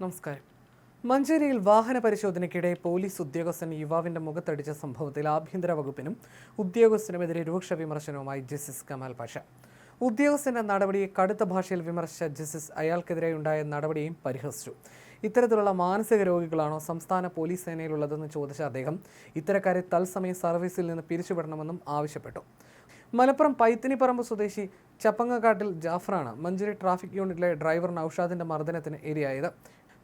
നമസ്കാരം. മഞ്ചേരിയിൽ വാഹന പരിശോധനയ്ക്കിടെ പോലീസ് ഉദ്യോഗസ്ഥൻ യുവാവിന്റെ മുഖത്തടിച്ച സംഭവത്തിൽ ആഭ്യന്തര വകുപ്പിനും ഉദ്യോഗസ്ഥനുമെതിരെ രൂക്ഷ വിമർശനവുമായി ജസ്റ്റിസ് കമാൽ പാഷ. ഉദ്യോഗസ്ഥന്റെ നടപടിയെ കടുത്ത ഭാഷയിൽ വിമർശിച്ച ജസ്റ്റിസ് അയാൾക്കെതിരെ ഉണ്ടായ നടപടിയും പരിഹസിച്ചു. ഇത്തരത്തിലുള്ള മാനസിക രോഗികളാണോ സംസ്ഥാന പോലീസ് സേനയിലുള്ളതെന്ന് ചോദിച്ച അദ്ദേഹം ഇത്തരക്കാരെ തത്സമയം സർവീസിൽ നിന്ന് പിരിച്ചുവിടണമെന്നും ആവശ്യപ്പെട്ടു. മലപ്പുറം പൈത്തിനിപ്പറമ്പ് സ്വദേശി ചപ്പങ്ങക്കാട്ടിൽ ജാഫറാണ് മഞ്ചേരി ട്രാഫിക് യൂണിറ്റിലെ ഡ്രൈവർ നൌഷാദിന്റെ മർദ്ദനത്തിന് ഇരയായത്.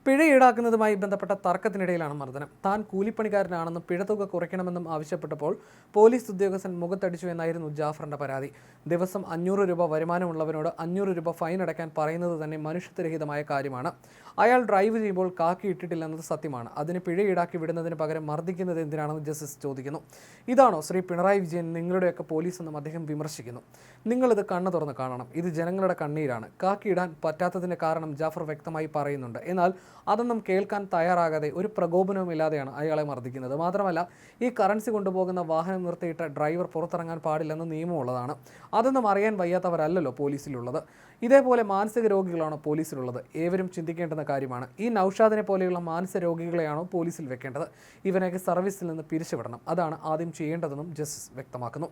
പിഴ ഈടാക്കുന്നതുമായി ബന്ധപ്പെട്ട തർക്കത്തിനിടയിലാണ് മർദ്ദനം. താൻ കൂലിപ്പണിക്കാരനാണെന്നും പിഴത്തുക കുറയ്ക്കണമെന്നും ആവശ്യപ്പെട്ടപ്പോൾ പോലീസ് ഉദ്യോഗസ്ഥൻ മുഖത്തടിച്ചു എന്നായിരുന്നു ജാഫറിന്റെ പരാതി. ദിവസം അഞ്ഞൂറ് രൂപ വരുമാനമുള്ളവനോട് അഞ്ഞൂറ് രൂപ ഫൈൻ അടയ്ക്കാൻ പറയുന്നത് തന്നെ മനുഷ്യത്വരഹിതമായ കാര്യമാണ്. അയാൾ ഡ്രൈവ് ചെയ്യുമ്പോൾ കാക്കി ഇട്ടിട്ടില്ലെന്നത് സത്യമാണ്. അതിന് പിഴ ഈടാക്കി വിടുന്നതിന് പകരം മർദ്ദിക്കുന്നത് എന്തിനാണെന്ന് ജസ്റ്റിസ് ചോദിക്കുന്നു. ഇതാണോ ശ്രീ പിണറായി വിജയൻ നിങ്ങളുടെയൊക്കെ പോലീസ് എന്നും അദ്ദേഹം വിമർശിക്കുന്നു. നിങ്ങളിത് കണ്ണു തുറന്ന് കാണണം. ഇത് ജനങ്ങളുടെ കണ്ണീരാണ്. കാക്കി ഇടാൻ പറ്റാത്തതിന്റെ കാരണം ജാഫർ വ്യക്തമായി പറയുന്നുണ്ട്. എന്നാൽ അതൊന്നും കേൾക്കാൻ തയ്യാറാകാതെ ഒരു പ്രകോപനവുമില്ലാതെയാണ് അയാളെ മർദ്ദിക്കുന്നത്. മാത്രമല്ല ഈ കറൻസി കൊണ്ടുപോകുന്ന വാഹനം നിർത്തിയിട്ട് ഡ്രൈവർ പുറത്തിറങ്ങാൻ പാടില്ലെന്ന് നിയമമുള്ളതാണ് അതൊന്നും അറിയാൻ വയ്യാത്തവരല്ലല്ലോ പോലീസിലുള്ളത്. ഇതേപോലെ മാനസിക രോഗികളാണോ പോലീസിലുള്ളത്? ഏവരും ചിന്തിക്കേണ്ടുന്ന കാര്യമാണ്. ഈ നൌഷാദിനെ പോലെയുള്ള മാനസിക രോഗികളെയാണോ പോലീസിൽ വെക്കേണ്ടത്? ഇവനെയൊക്കെ സർവീസിൽ നിന്ന് പിരിച്ചുവിടണം. അതാണ് ആദ്യം ചെയ്യേണ്ടതെന്നും ജസ്റ്റിസ് വ്യക്തമാക്കുന്നു.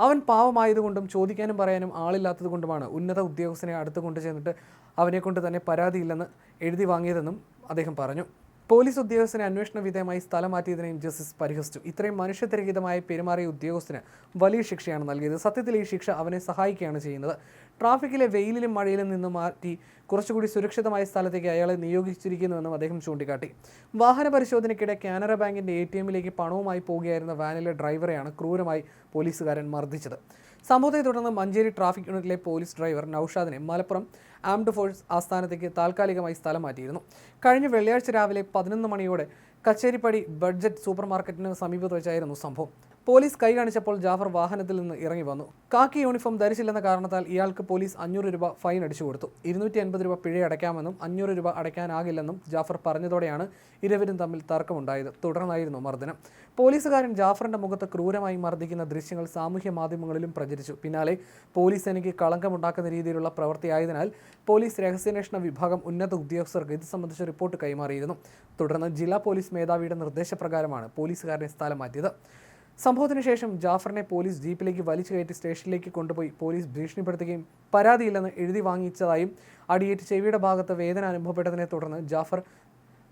അവൻ പാവമായതുകൊണ്ടും ചോദിക്കാനും പറയാനും ആളില്ലാത്തതുകൊണ്ടുമാണ് ഉന്നത ഉദ്യോഗസ്ഥനെ അടുത്ത് കൊണ്ടു ചെന്നിട്ട് അവനെ കൊണ്ട് തന്നെ പരാതിയില്ലെന്ന് എഴുതി വാങ്ങിയതെന്നും അദ്ദേഹം പറഞ്ഞു. പോലീസ് ഉദ്യോഗസ്ഥനെ അന്വേഷണ വിധേയമായി സ്ഥലം മാറ്റിയതിനെയും ജസ്റ്റിസ് പരിഹസിച്ചു. ഇത്രയും മനുഷ്യത്വരഹിതമായി പെരുമാറിയ ഉദ്യോഗസ്ഥന് വലിയ ശിക്ഷയാണ് നൽകിയത്. സത്യത്തിൽ ഈ ശിക്ഷ അവനെ സഹായിക്കുകയാണ് ചെയ്യുന്നത്. ട്രാഫിക്കിലെ വെയിലിലും മഴയിലും നിന്ന് മാറ്റി കുറച്ചുകൂടി സുരക്ഷിതമായ സ്ഥലത്തേക്ക് അയാളെ നിയോഗിച്ചിരിക്കുന്നുവെന്നും അദ്ദേഹം ചൂണ്ടിക്കാട്ടി. വാഹന പരിശോധനയ്ക്കിടെ കാനറ ബാങ്കിന്റെ എ ടി എമ്മിലേക്ക് പണവുമായി പോവുകയായിരുന്ന വാനിലെ ഡ്രൈവറെയാണ് ക്രൂരമായി പോലീസുകാരൻ മർദ്ദിച്ചത്. സംഭവത്തെ തുടർന്ന് മഞ്ചേരി ട്രാഫിക് യൂണിറ്റിലെ പോലീസ് ഡ്രൈവർ നൌഷാദിനെ മലപ്പുറം ആംഡ് ഫോഴ്സ് ആസ്ഥാനത്തേക്ക് താൽക്കാലികമായി സ്ഥലം മാറ്റിയിരുന്നു. കഴിഞ്ഞ വെള്ളിയാഴ്ച രാവിലെ പതിനൊന്ന് മണിയോടെ കച്ചേരിപ്പടി ബഡ്ജറ്റ് സൂപ്പർ മാർക്കറ്റിന് സമീപത്ത് വെച്ചായിരുന്നു സംഭവം. പോലീസ് കൈ കാണിച്ചപ്പോൾ ജാഫർ വാഹനത്തിൽ നിന്ന് ഇറങ്ങി വന്നു. കാക്കി യൂണിഫോം ധരിച്ചില്ലെന്ന കാരണത്താൽ ഇയാൾക്ക് പോലീസ് അഞ്ഞൂറ് രൂപ ഫൈൻ അടിച്ചു കൊടുത്തു. ഇരുന്നൂറ്റി അൻപത് രൂപ പിഴ അടയ്ക്കാമെന്നും അഞ്ഞൂറ് രൂപ അടയ്ക്കാനാകില്ലെന്നും ജാഫർ പറഞ്ഞതോടെയാണ് ഇരുവരും തമ്മിൽ തർക്കമുണ്ടായത്. തുടർന്നായിരുന്നു മർദ്ദനം. പോലീസുകാരൻ ജാഫറിന്റെ മുഖത്ത് ക്രൂരമായി മർദ്ദിക്കുന്ന ദൃശ്യങ്ങൾ സാമൂഹ്യ മാധ്യമങ്ങളിലും പ്രചരിച്ചു. പിന്നാലെ പോലീസ് എനിക്ക് കളങ്കമുണ്ടാക്കുന്ന രീതിയിലുള്ള പ്രവൃത്തിയായതിനാൽ പോലീസ് രഹസ്യാന്വേഷണ വിഭാഗം ഉന്നത ഉദ്യോഗസ്ഥർക്ക് ഇത് സംബന്ധിച്ച റിപ്പോർട്ട് കൈമാറിയിരുന്നു. തുടർന്ന് ജില്ലാ പോലീസ് മേധാവിയുടെ നിർദ്ദേശപ്രകാരമാണ് പോലീസുകാരനെ സ്ഥലം മാറ്റിയത്. സംഭവത്തിന് ശേഷം ജാഫറിനെ പോലീസ് ജീപ്പിലേക്ക് വലിച്ചു കയറ്റി സ്റ്റേഷനിലേക്ക് കൊണ്ടുപോയി പോലീസ് ഭീഷണിപ്പെടുത്തുകയും പരാതിയില്ലെന്ന് എഴുതി വാങ്ങിച്ചതായും അടിയേറ്റ് ചെവിയുടെ ഭാഗത്ത് വേദന അനുഭവപ്പെട്ടതിനെ തുടർന്ന് ജാഫർ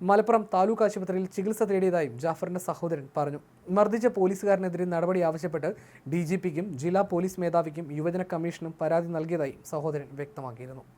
മലപ്പുറം താലൂക്ക് ആശുപത്രിയിൽ ചികിത്സ തേടിയതായും ജാഫറിന്റെ സഹോദരൻ പറഞ്ഞു. മർദ്ദിച്ച പോലീസുകാരനെതിരെ നടപടി ആവശ്യപ്പെട്ട് ഡി ജില്ലാ പോലീസ് മേധാവിക്കും യുവജന കമ്മീഷനും പരാതി നൽകിയതായും സഹോദരൻ വ്യക്തമാക്കിയിരുന്നു.